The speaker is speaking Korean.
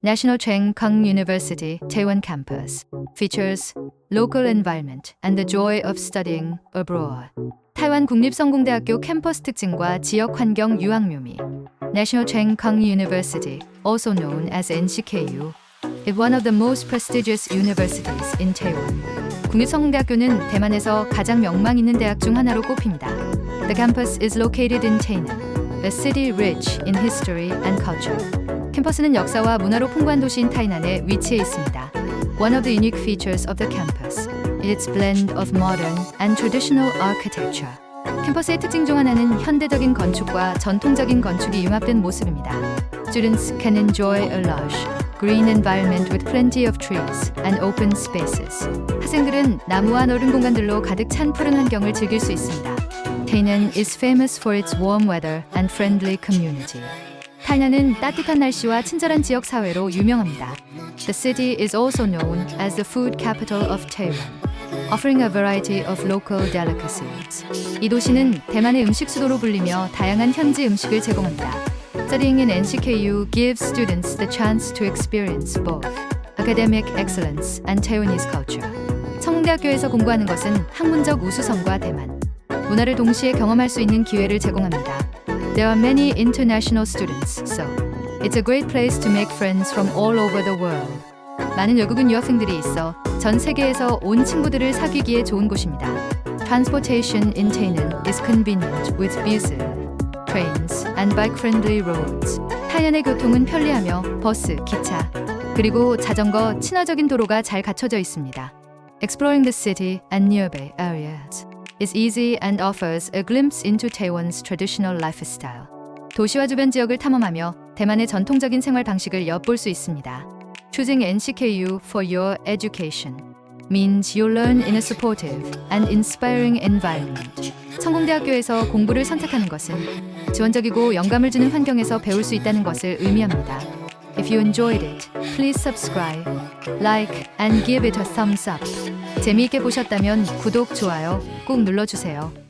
National Cheng Kung University, Taiwan campus features local environment and the joy of studying abroad. 타이완 국립성공대학교 캠퍼스 특징과 지역 환경 유학 묘미. National Cheng Kung University, also known as NCKU, is one of the most prestigious universities in Taiwan. 국립성공대학교는 대만에서 가장 명망 있는 대학 중 하나로 꼽힙니다. The campus is located in Tainan, a city rich in history and culture. 캠퍼스는 역사와 문화로 풍부한 도시인 타이난에 위치해 있습니다. One of the unique features of the campus is its blend of modern and traditional architecture. 캠퍼스의 특징 중 하나는 현대적인 건축과 전통적인 건축이 융합된 모습입니다. Students can enjoy a lush, green environment with plenty of trees and open spaces. 학생들은 나무와 넓은 공간들로 가득 찬 푸른 환경을 즐길 수 있습니다. Tainan is famous for its warm weather and friendly community. 타이난은 따뜻한 날씨와 친절한 지역 사회로 유명합니다. The city is also known as the food capital of Taiwan, offering a variety of local delicacies. 이 도시는 대만의 음식 수도로 불리며 다양한 현지 음식을 제공합니다. Studying in NCKU gives students the chance to experience both academic excellence and Taiwanese culture. 성대학교에서 공부하는 것은 학문적 우수성과 대만, 문화를 동시에 경험할 수 있는 기회를 제공합니다. There are many international students, so it's a great place to make friends from all over the world. 많은 외국인 유학생들이 있어 전 세계에서 온 친구들을 사귀기에 좋은 곳입니다. Transportation in Tainan is convenient with buses, trains, and bike-friendly roads. 타이난의 교통은 편리하며 버스, 기차, 그리고 자전거, 친화적인 도로가 잘 갖춰져 있습니다. Exploring the city and nearby areas is easy and offers a glimpse into Taiwan's traditional lifestyle. 도시와 주변 지역을 탐험하며 대만의 전통적인 생활 방식을 엿볼 수 있습니다. Choosing NCKU for your education means you'll learn in a supportive and inspiring environment. 성공대학교에서 공부를 선택하는 것은 지원적이고 영감을 주는 환경에서 배울 수 있다는 것을 의미합니다. If you enjoyed it, please subscribe, like, and give it a thumbs up. 재미있게 보셨다면 구독, 좋아요 꼭 눌러주세요.